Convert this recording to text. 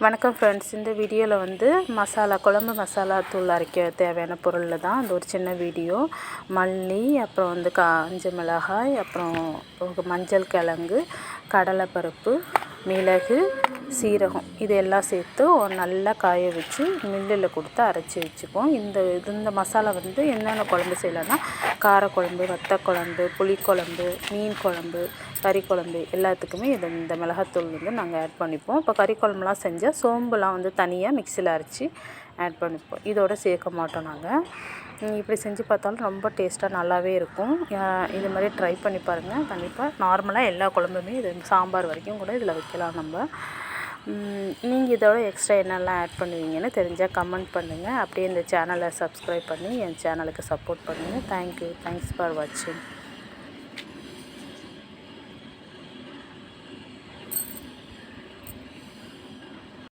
வணக்கம் ஃப்ரெண்ட்ஸ் இந்த வீடியோவில் வந்து மசாலா குழம்பு மசாலா தூள் அரைக்க தேவையான பொருளில் தான் அந்த ஒரு சின்ன வீடியோ. மல்லி அப்புறம் வந்து காஞ்ச மிளகாய் அப்புறம் மஞ்சள் கிழங்கு கடலைப்பருப்பு மிளகு சீரகம் இதையெல்லாம் எல்லாம் சேர்த்து நல்லா காய வச்சு மில்லில் கொடுத்து அரைச்சி வச்சுப்போம் இந்த இது இந்த மசாலா வந்து என்னென்ன குழம்பு செய்யலான்னா காரக்குழம்பு வத்தக்குழம்பு புளிக்குழம்பு மீன் குழம்பு கறி குழம்பு எல்லாத்துக்குமே இது இந்த மிளகாத்தூள் வந்து நாங்கள் ஆட் பண்ணிப்போம். இப்போ கறி குழம்புலாம் செஞ்சால் சோம்புலாம் வந்து தனியாக மிக்சியில் அரைச்சி ஆட் பண்ணிப்போம். இதோட சேர்க்க மாட்டோம் நாங்கள் இப்படி செஞ்சு பார்த்தாலும் ரொம்ப டேஸ்ட்டாக நல்லாவே இருக்கும். இது மாதிரி ட்ரை பண்ணி பாருங்கள் கண்டிப்பாக நார்மலாக எல்லா குழம்புமே இது சாம்பார் வரைக்கும் கூட இதில் வைக்கலாம் நம்ம. நீங்கள் இதோட எக்ஸ்ட்ரா என்னெல்லாம் ஆட் பண்ணுவீங்கன்னு தெரிஞ்சால் கமெண்ட் பண்ணுங்கள் அப்படியே இந்த சேனலை சப்ஸ்கிரைப் பண்ணி என் சேனலுக்கு சப்போர்ட் பண்ணுங்கள் தேங்க்யூ தேங்க்ஸ் ஃபார் வாட்சிங்